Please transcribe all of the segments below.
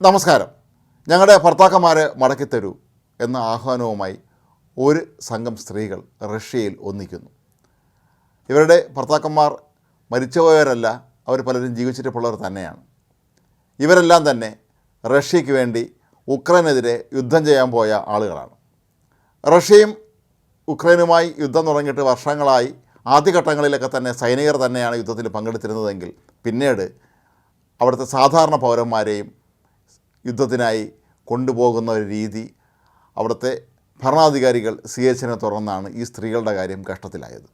നമസ്കാരം. ഞങ്ങളുടെ ഭർത്താക്കന്മാരെ മടക്കിത്തരൂ എന്ന ആഹ്വാനവുമായി ഒരു സംഘം സ്ത്രീകൾ റഷ്യയിൽ ഒന്നിക്കുന്നു. ഇവരുടെ ഭർത്താക്കന്മാർ മരിച്ചുപോയവരല്ല അവർ പലരും ജീവിച്ചിട്ടുള്ളവർ തന്നെയാണ്. ഇവരെല്ലാം തന്നെ റഷ്യയ്ക്ക് വേണ്ടി ഉക്രൈനെതിരെ യുദ്ധം ചെയ്യാൻ പോയ ആളുകളാണ്. റഷ്യയും ഉക്രൈനുമായി യുദ്ധം തുടങ്ങിയിട്ട് വർഷങ്ങളായി ആദ്യഘട്ടങ്ങളിലൊക്കെ തന്നെ സൈനികർ തന്നെയാണ് യുദ്ധത്തിൽ പങ്കെടുത്തിരുന്നതെങ്കിൽ പിന്നീട് അവിടുത്തെ സാധാരണ പൗരന്മാരെയും യുദ്ധത്തിനായി കൊണ്ടുപോകുന്ന ഒരു രീതി അവിടുത്തെ ഭരണാധികാരികൾ സ്വീകരിച്ചതിനെ തുടർന്നാണ് ഈ സ്ത്രീകളുടെ കാര്യം കഷ്ടത്തിലായത്.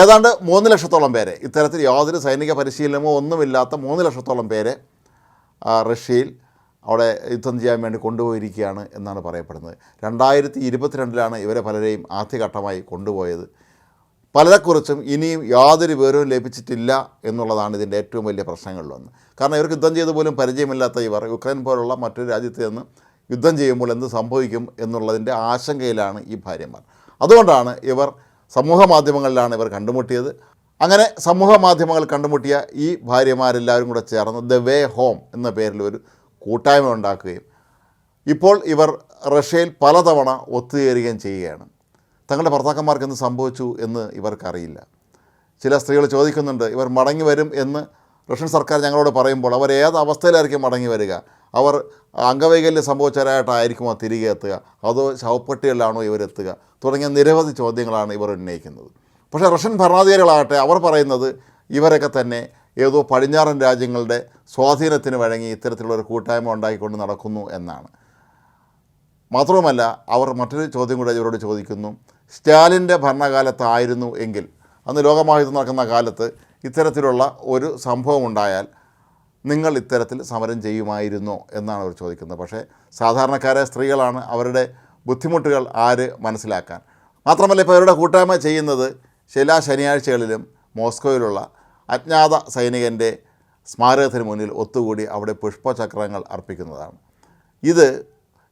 ഏതാണ്ട് മൂന്ന് ലക്ഷത്തോളം പേരെ ഇത്തരത്തിൽ യാതൊരു സൈനിക പരിശീലനമോ ഒന്നുമില്ലാത്ത മൂന്ന് ലക്ഷത്തോളം പേരെ റഷ്യയിൽ അവിടെ യുദ്ധം ചെയ്യാൻ വേണ്ടി കൊണ്ടുപോയിരിക്കുകയാണ് എന്നാണ് പറയപ്പെടുന്നത്. രണ്ടായിരത്തി ഇരുപത്തിരണ്ടിലാണ് ഇവരെ പലരെയും ആദ്യഘട്ടമായി കൊണ്ടുപോയത്. പലരെക്കുറിച്ചും ഇനിയും യാതൊരു വിവരവും ലഭിച്ചിട്ടില്ല എന്നുള്ളതാണ് ഇതിന്റെ ഏറ്റവും വലിയ പ്രശ്നങ്ങളിലൊന്ന് കാരണം ഇവർക്ക് യുദ്ധം ചെയ്ത് പോലും പരിചയമില്ലാത്ത ഇവർ യുക്രൈൻ പോലുള്ള മറ്റൊരു രാജ്യത്ത് നിന്ന് യുദ്ധം ചെയ്യുമ്പോൾ എന്ത് സംഭവിക്കും എന്നുള്ളതിന്റെ ആശങ്കയിലാണ് ഈ ഭാര്യമാർ. അതുകൊണ്ടാണ് ഇവർ സമൂഹ മാധ്യമങ്ങളിലാണ് ഇവർ കണ്ടുമുട്ടിയത്. അങ്ങനെ സമൂഹ മാധ്യമങ്ങൾ കണ്ടുമുട്ടിയ ഈ ഭാര്യമാരെല്ലാവരും കൂടെ ചേർന്ന് ദ വേ ഹോം എന്ന പേരിൽ ഒരു കൂട്ടായ്മ ഉണ്ടാക്കുകയും ഇപ്പോൾ ഇവർ റഷ്യയിൽ പലതവണ ഒത്തുചേരുകയും ചെയ്യുകയാണ്. തങ്ങളുടെ ഭർത്താക്കന്മാർക്ക് എന്ത് സംഭവിച്ചു എന്ന് ഇവർക്കറിയില്ല. ചില സ്ത്രീകൾ ചോദിക്കുന്നുണ്ട് ഇവർ മടങ്ങി വരും എന്ന് റഷ്യൻ സർക്കാർ ഞങ്ങളോട് പറയുമ്പോൾ അവർ ഏത് അവസ്ഥയിലായിരിക്കും മടങ്ങി വരിക? അവർ അംഗവൈകല്യം സംഭവിച്ചവരായിട്ടായിരിക്കുമോ തിരികെ എത്തുക? അതോ ശവപ്പെട്ടികളിലാണോ ഇവരെത്തുക തുടങ്ങിയ നിരവധി ചോദ്യങ്ങളാണ് ഇവർ ഉന്നയിക്കുന്നത്. പക്ഷേ റഷ്യൻ ഭരണാധികാരികളാകട്ടെ അവർ പറയുന്നത് ഇവരൊക്കെ തന്നെ ഏതോ പടിഞ്ഞാറൻ രാജ്യങ്ങളുടെ സ്വാധീനത്തിന് വഴങ്ങി ഇത്തരത്തിലുള്ള ഒരു കൂട്ടായ്മ ഉണ്ടാക്കിക്കൊണ്ട് നടക്കുന്നു എന്നാണ്. മാത്രവുമല്ല അവർ മറ്റൊരു ചോദ്യം കൂടി ഇവരോട് ചോദിക്കുന്നു. സ്റ്റാലിന്റെ ഭരണകാലത്തായിരുന്നു എങ്കിൽ അന്ന് ലോകമായുധം നടക്കുന്ന കാലത്ത് ഇത്തരത്തിലുള്ള ഒരു സംഭവം ഉണ്ടായാൽ നിങ്ങൾ ഇത്തരത്തിൽ സമരം ചെയ്യുമായിരുന്നോ എന്നാണ് അവർ ചോദിക്കുന്നത്. പക്ഷേ സാധാരണക്കാരെ സ്ത്രീകളാണ് അവരുടെ ബുദ്ധിമുട്ടുകൾ ആര് മനസ്സിലാക്കാൻ. മാത്രമല്ല ഇപ്പോൾ അവരുടെ കൂട്ടായ്മ ചെയ്യുന്നത് ചില ശനിയാഴ്ചകളിലും മോസ്കോയിലുള്ള അജ്ഞാത സൈനികന്റെ സ്മാരകത്തിന് മുന്നിൽ ഒത്തുകൂടി അവിടെ പുഷ്പചക്രങ്ങൾ അർപ്പിക്കുന്നതാണ്. ഇത്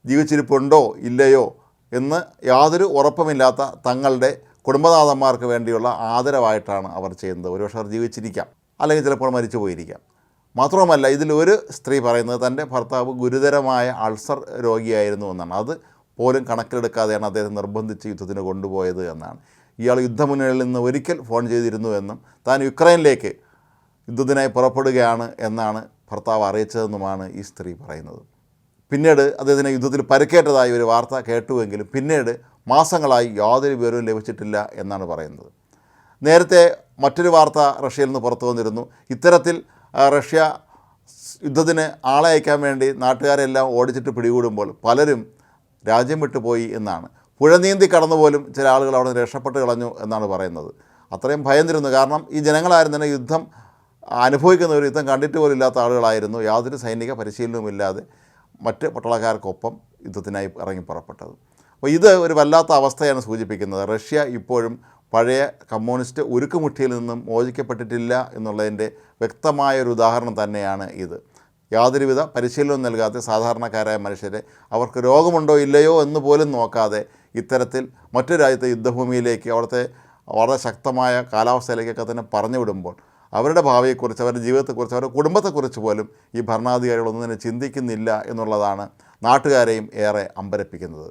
ജീവിച്ചിരിപ്പുണ്ടോ ഇല്ലയോ എന്ന് യാതൊരു ഉറപ്പുമില്ലാത്ത തങ്ങളുടെ കുടുംബനാഥന്മാർക്ക് വേണ്ടിയുള്ള ആദരവായിട്ടാണ് അവർ ചെയ്യുന്നത്. ഒരുപക്ഷെ അവർ ജീവിച്ചിരിക്കാം അല്ലെങ്കിൽ ചിലപ്പോൾ മരിച്ചു പോയിരിക്കാം മാത്രവുമല്ല ഇതിലൊരു സ്ത്രീ പറയുന്നത് തന്റെ ഭർത്താവ് ഗുരുതരമായ അൾസർ രോഗിയായിരുന്നു എന്നാണ്. അത് പോലും കണക്കിലെടുക്കാതെയാണ് അദ്ദേഹം നിർബന്ധിച്ച് യുദ്ധത്തിന് കൊണ്ടുപോയത് എന്നാണ്. ഇയാൾ യുദ്ധമുന്നണിയിൽ നിന്ന് ഒരിക്കൽ ഫോൺ ചെയ്തിരുന്നു എന്നും താൻ യുക്രൈനിലേക്ക് യുദ്ധത്തിനായി പുറപ്പെടുകയാണ് എന്നാണ് ഭർത്താവ് അറിയിച്ചതെന്നുമാണ് ഈ സ്ത്രീ പറയുന്നത്. പിന്നീട് അദ്ദേഹത്തിന് യുദ്ധത്തിൽ പരിക്കേറ്റതായി ഒരു വാർത്ത കേട്ടുവെങ്കിലും പിന്നീട് മാസങ്ങളായി യാതൊരു വിവരവും ലഭിച്ചിട്ടില്ല എന്നാണ് പറയുന്നത്. നേരത്തെ മറ്റൊരു വാർത്ത റഷ്യയിൽ നിന്ന് പുറത്തു വന്നിരുന്നു. ഇത്തരത്തിൽ റഷ്യ യുദ്ധത്തിന് ആളെ അയക്കാൻ വേണ്ടി നാട്ടുകാരെല്ലാം ഓടിച്ചിട്ട് പിടികൂടുമ്പോൾ പലരും രാജ്യം വിട്ടുപോയി എന്നാണ്. പുഴ നീന്തി കടന്നുപോലും ചില ആളുകൾ അവിടെ നിന്ന് രക്ഷപ്പെട്ട് കളഞ്ഞു എന്നാണ് പറയുന്നത്. അത്രയും ഭയന്നിരുന്നു. കാരണം ഈ ജനങ്ങളായിരുന്നു തന്നെ യുദ്ധം അനുഭവിക്കുന്നവർ യുദ്ധം കണ്ടിട്ട് പോലും ഇല്ലാത്ത ആളുകളായിരുന്നു. യാതൊരു സൈനിക പരിശീലനവുമില്ലാതെ മറ്റ് പട്ടാളക്കാർക്കൊപ്പം യുദ്ധത്തിനായി ഇറങ്ങി പുറപ്പെട്ടത്. അപ്പോൾ ഇത് ഒരു വല്ലാത്ത അവസ്ഥയാണ് സൂചിപ്പിക്കുന്നത്. റഷ്യ ഇപ്പോഴും പഴയ കമ്മ്യൂണിസ്റ്റ് ഉരുക്കുമുട്ടിയിൽ നിന്നും മോചിക്കപ്പെട്ടിട്ടില്ല എന്നുള്ളതിന്റെ വ്യക്തമായ ഒരു ഉദാഹരണം തന്നെയാണ് ഇത്. യാതൊരുവിധ പരിശീലനവും നൽകാത്ത സാധാരണക്കാരായ മനുഷ്യരെ അവർക്ക് രോഗമുണ്ടോ ഇല്ലയോ എന്ന് പോലും നോക്കാതെ ഇത്തരത്തിൽ മറ്റു രാജ്യത്തെ യുദ്ധഭൂമിയിലേക്ക് അവിടുത്തെ വളരെ ശക്തമായ കാലാവസ്ഥയിലേക്കൊക്കെ തന്നെ പറഞ്ഞു വിടുമ്പോൾ അവരുടെ ഭാവിയെക്കുറിച്ച് അവരുടെ ജീവിതത്തെക്കുറിച്ച് അവരുടെ കുടുംബത്തെക്കുറിച്ച് പോലും ഈ ഭരണാധികാരികളൊന്നും തന്നെ ചിന്തിക്കുന്നില്ല എന്നുള്ളതാണ് നാട്ടുകാരെയും ഏറെ അമ്പരപ്പിക്കുന്നത്.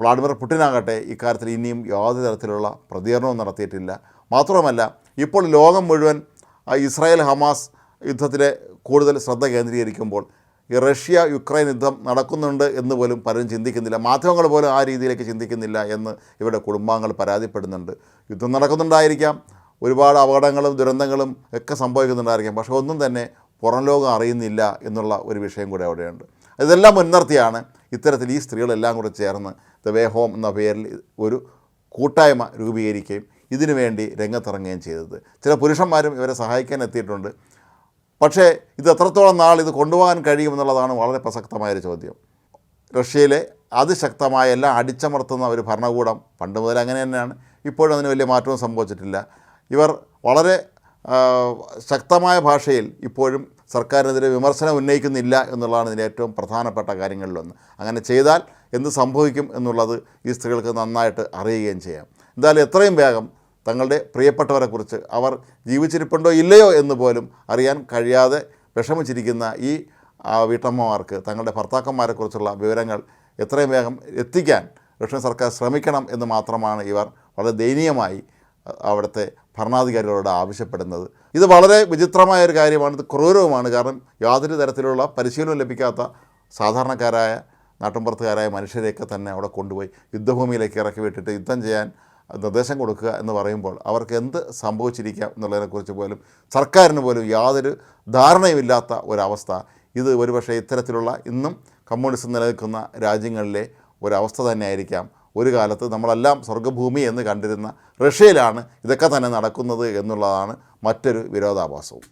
വ്ളാഡിമിർ പുടിനാകട്ടെ ഇക്കാര്യത്തിൽ ഇനിയും യാതൊരു തരത്തിലുള്ള പ്രതികരണവും നടത്തിയിട്ടില്ല. മാത്രമല്ല ഇപ്പോൾ ലോകം മുഴുവൻ ഇസ്രായേൽ ഹമാസ് യുദ്ധത്തിലെ കൂടുതൽ ശ്രദ്ധ കേന്ദ്രീകരിക്കുമ്പോൾ ഈ റഷ്യ യുക്രൈൻ യുദ്ധം നടക്കുന്നുണ്ട് എന്ന് പോലും പലരും ചിന്തിക്കുന്നില്ല. മാധ്യമങ്ങൾ പോലും ആ രീതിയിലേക്ക് ചിന്തിക്കുന്നില്ല എന്ന് ഇവരുടെ കുടുംബാംഗങ്ങൾ പരാതിപ്പെടുന്നുണ്ട്. യുദ്ധം നടക്കുന്നുണ്ടായിരിക്കാം. ഒരുപാട് അപകടങ്ങളും ദുരന്തങ്ങളും ഒക്കെ സംഭവിക്കുന്നുണ്ടായിരിക്കാം. പക്ഷേ ഒന്നും തന്നെ പുറം ലോകം അറിയുന്നില്ല എന്നുള്ള ഒരു വിഷയം കൂടെ അവിടെയുണ്ട്. ഇതെല്ലാം മുൻനിർത്തിയാണ് ഇത്തരത്തിൽ ഈ സ്ത്രീകളെല്ലാം കൂടെ ചേർന്ന് ദ വേ ഹോം എന്ന പേരിൽ ഒരു കൂട്ടായ്മ രൂപീകരിക്കുകയും ഇതിനു വേണ്ടി രംഗത്തിറങ്ങുകയും ചെയ്തത്. ചില പുരുഷന്മാരും ഇവരെ സഹായിക്കാൻ എത്തിയിട്ടുണ്ട്. പക്ഷേ ഇത് എത്രത്തോളം നാൾ ഇത് കൊണ്ടുപോകാൻ കഴിയുമെന്നുള്ളതാണ് വളരെ പ്രസക്തമായൊരു ചോദ്യം. റഷ്യയിലെ അതിശക്തമായ എല്ലാം അടിച്ചമർത്തുന്ന ഒരു ഭരണകൂടം പണ്ട് മുതൽ അങ്ങനെ തന്നെയാണ് ഇപ്പോഴും അതിന് വലിയ മാറ്റവും സംഭവിച്ചിട്ടില്ല. ഇവർ വളരെ ശക്തമായ ഭാഷയിൽ ഇപ്പോഴും സർക്കാരിനെതിരെ വിമർശനം ഉന്നയിക്കുന്നില്ല എന്നുള്ളതാണ് ഇതിന്റെ ഏറ്റവും പ്രധാനപ്പെട്ട കാര്യങ്ങളിലൊന്ന്. അങ്ങനെ ചെയ്താൽ എന്ത് സംഭവിക്കും എന്നുള്ളത് ഈ സ്ത്രീകൾക്ക് നന്നായിട്ട് അറിയുകയും ചെയ്യാം. എന്തായാലും എത്രയും വേഗം തങ്ങളുടെ പ്രിയപ്പെട്ടവരെക്കുറിച്ച് അവർ ജീവിച്ചിരിപ്പുണ്ടോ ഇല്ലയോ എന്ന് പോലും അറിയാൻ കഴിയാതെ വിഷമിച്ചിരിക്കുന്ന ഈ വീട്ടമ്മമാർക്ക് തങ്ങളുടെ ഭർത്താക്കന്മാരെക്കുറിച്ചുള്ള വിവരങ്ങൾ എത്രയും വേഗം എത്തിക്കാൻ റഷ്യൻ സർക്കാർ ശ്രമിക്കണം എന്ന് മാത്രമാണ് ഇവർ വളരെ ദയനീയമായി അവിടുത്തെ ഭരണാധികാരികളോട് ആവശ്യപ്പെടുന്നത്. ഇത് വളരെ വിചിത്രമായ ഒരു കാര്യമാണ്. ഇത് ക്രൂരവുമാണ്. കാരണം യാതൊരു തരത്തിലുള്ള പരിശീലനം ലഭിക്കാത്ത സാധാരണക്കാരായ നാട്ടിൻപുറത്തുകാരായ മനുഷ്യരെയൊക്കെ തന്നെ അവിടെ കൊണ്ടുപോയി യുദ്ധഭൂമിയിലേക്ക് ഇറക്കി വിട്ടിട്ട് യുദ്ധം ചെയ്യാൻ നിർദ്ദേശം കൊടുക്കുക എന്ന് പറയുമ്പോൾ അവർക്ക് എന്ത് സംഭവിച്ചിരിക്കാം എന്നുള്ളതിനെക്കുറിച്ച് പോലും സർക്കാരിന് പോലും യാതൊരു ധാരണയുമില്ലാത്ത ഒരവസ്ഥ. ഇത് ഒരുപക്ഷെ ഇത്തരത്തിലുള്ള ഇന്നും കമ്മ്യൂണിസം നിലനിൽക്കുന്ന രാജ്യങ്ങളിലെ ഒരവസ്ഥ തന്നെയായിരിക്കാം. ഒരു കാലത്ത് നമ്മളെല്ലാം സ്വർഗഭൂമി എന്ന് കണ്ടിരുന്ന റഷ്യയിലാണ് ഇതൊക്കെ തന്നെ നടക്കുന്നത് എന്നുള്ളതാണ് മറ്റൊരു വിരോധാഭാസവും.